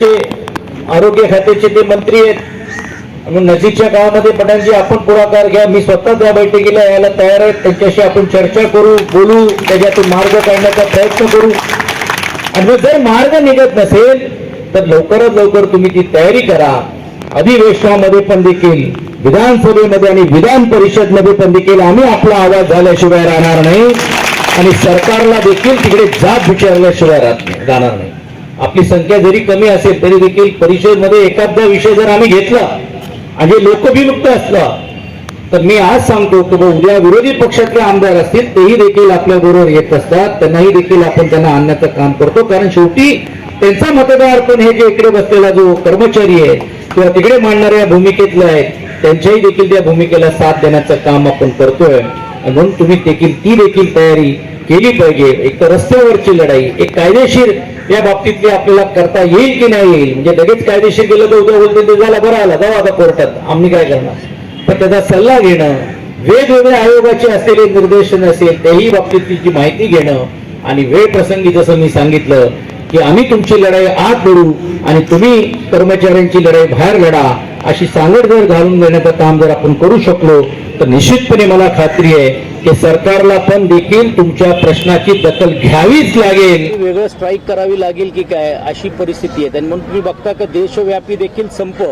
ते आरोग्य खात्याचे ते मंत्री आहेत. नजीकच्या काळामध्ये पटांची आपण पुढाकार घ्या. मी स्वतः त्या बैठकीला यायला तयार आहे. त्यांच्याशी आपण चर्चा करू बोलू त्याच्यातून मार्ग काढण्याचा प्रयत्न करू. आणि जर मार्ग निघत नसेल तर लवकरात लवकर तुम्ही ती तयारी करा. अधिवेशनामध्ये पण देखील विधानसभेमध्ये आणि विधान परिषदमध्ये पण देखील आम्ही आपला आवाज झाल्याशिवाय राहणार नाही. आणि सरकारला देखील तिकडे जात विचारल्याशिवाय राहत नाही- राहणार नाही. आपली संख्या जरी कमी असेल तरी देखील परिषदेमध्ये एखादा विषय जर आम्ही घेतला आणि लोकभिमुक्त असला तर मी आज सांगतो की उद्या विरोधी पक्षातले आमदार असतील तेही देखील आपल्या बरोबर येत असतात. त्यांनाही देखील आपण त्यांना आणण्याचं काम करतो. कारण शेवटी त्यांचा मतदार पण हे जे इकडे बसलेला जो कर्मचारी आहे किंवा तिकडे मांडणाऱ्या भूमिकेतले आहेत त्यांच्याही देखील त्या भूमिकेला साथ देण्याचं काम आपण करतोय. म्हणून तुम्ही देखील ती देखील तयारी केली पाहिजे. एक तर रस्त्यावरची लढाई एक कायदेशीर या बाबतीतली आपल्याला करता येईल की नाही येईल? म्हणजे लगेच कायदेशीर गेलं तर उद्या बोलते झाला बरं आला. जाऊ आता कोर्टात. आम्ही काय करणार? पण त्याचा सल्ला घेणं वेगवेगळ्या आयोगाचे असलेले निर्देशन असेल त्याही बाबतीतली जी माहिती घेणं आणि वेळ प्रसंगी जसं मी सांगितलं की आम्ही तुमची लढाई आत लढू आणि तुम्ही कर्मचाऱ्यांची लढाई बाहेर लढा अशी सांगड जर घालून देण्याचं काम जर आपण करू शकलो तर निश्चितपणे मला खात्री आहे की सरकारला पण देखील तुमच्या प्रश्नाची दखल घ्यावीच लागेल. वेगळं स्ट्राईक करावी लागेल की काय अशी परिस्थिती आहे. आणि म्हणून तुम्ही बघता का देशव्यापी देखील संप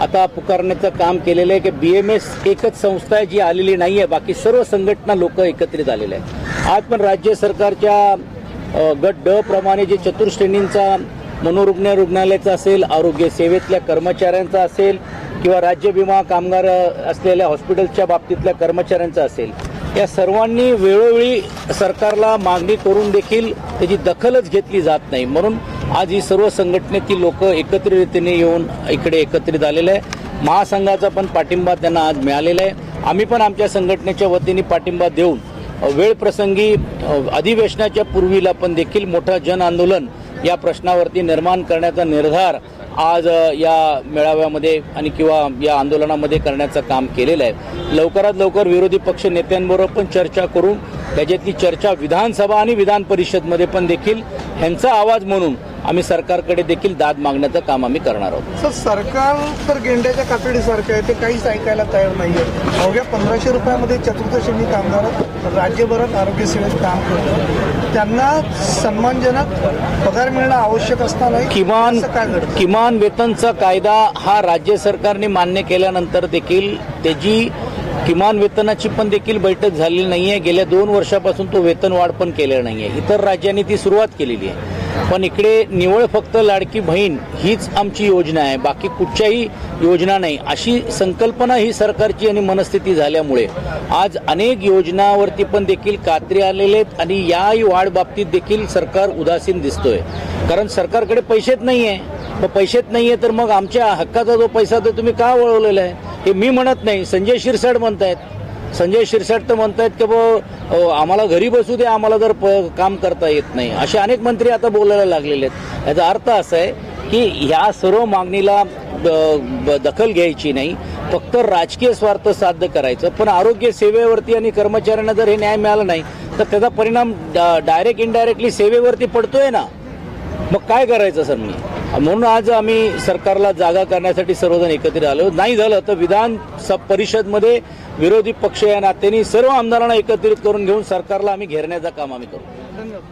आता पुकारण्याचं काम केलेलं आहे की बी एम एस एकच संस्था आहे जी आलेली नाही आहे बाकी सर्व संघटना लोक एकत्रित आलेले आहेत. आज पण राज्य सरकारच्या गट ड प्रमाणे जे चतुर्श्रेणींचा मनोरुग्ण रुग्णालयाचा असेल आरोग्य सेवेतल्या कर्मचाऱ्यांचा असेल किंवा राज्य विमा कामगार असलेल्या हॉस्पिटलच्या बाबतीतल्या कर्मचाऱ्यांचा असेल या सर्वांनी वेळोवेळी सरकारला मागणी करून देखील त्याची दखलच घेतली जात नाही. म्हणून आज ही सर्व संघटनेतील लोक एकत्रित येऊन इकडे एकत्रित आलेले आहे. महासंघाचा पण पाठिंबा त्यांना आज मिळालेला आहे. आम्ही पण आमच्या संघटनेच्या वतीने पाठिंबा देऊन वेळप्रसंगी अधिवेशनाच्या पूर्वीला पण देखील मोठं जन आंदोलन या प्रश्नावरती निर्माण करण्याचा निर्धार आज या मेळाव्यामध्ये आणि किंवा या आंदोलनामध्ये करण्याचं काम केलेलं आहे. लवकरात लवकर विरोधी पक्ष नेत्यांबरोबर पण चर्चा करून त्याच्यातली चर्चा विधानसभा आणि विधान परिषदमध्ये पण देखील ह्यांचा आवाज म्हणून आम्ही सरकारकडे देखील दाद मागण्याचं काम आम्ही करणार आहोत. सर सरकार तर गेंड्याच्या कातडीसारखं आहे ते काहीच ऐकायला तयार नाहीये. अवघ्या पंधराशे रुपयामध्ये चतुर्थ श्रेणी कामगार राज्यभरात आरोग्य सेवेत काम करतात. त्यांना सन्मानजनक पगार मिळणं आवश्यक असतानाही किमान किमान वेतनचा कायदा हा राज्य सरकारने मान्य केल्यानंतर देखील त्याची किमान वेतनाची पण देखील बैठक झालेली नाहीये. गेल्या दोन वर्षापासून तो वेतन वाढ पण केलेला नाहीये. इतर राज्यांनी ती सुरुवात केलेली आहे. पण इकडे निवळ फक्त लाडकी बहीण हीच आमची योजना आहे. बाकी कुठच्याही योजना नाही. अशी संकल्पना ही सरकारची आणि मनस्थिती झाल्यामुळे आज अनेक योजनावरती पण देखील कात्री आलेले आहेत आणि याही वाढ बाबतीत देखील सरकार उदासीन दिसतोय. कारण सरकारकडे पैसेच नाही आहे मग पैसेच आहे तर मग आमच्या हक्काचा जो पैसा तो तुम्ही का वळवलेला आहे? हे मी म्हणत नाही. संजय शिरसाट म्हणतायत. संजय शिरसाट तर म्हणतायत की बो आम्हाला घरी बसू दे आम्हाला जर प काम करता येत नाही. असे अनेक मंत्री आता बोलायला लागलेले आहेत. याचा अर्थ असा आहे की ह्या सर्व मागणीला दखल घ्यायची नाही. फक्त राजकीय स्वार्थ साध्य करायचं. पण आरोग्य सेवेवरती आणि कर्मचाऱ्यांना जर हे न्याय मिळाला नाही तर त्याचा परिणाम डायरेक्ट इनडायरेक्टली सेवेवरती पडतोय ना? मग काय करायचं सर मी? म्हणून आज आम्ही सरकारला जागा करण्यासाठी सर्वजण एकत्रित आलो. नाही झालं तर विधान परिषदमध्ये विरोधी पक्ष या नात्याने सर्व आमदारांना एकत्रित करून घेऊन सरकारला आम्ही घेरण्याचं काम आम्ही करू. धन्यवाद.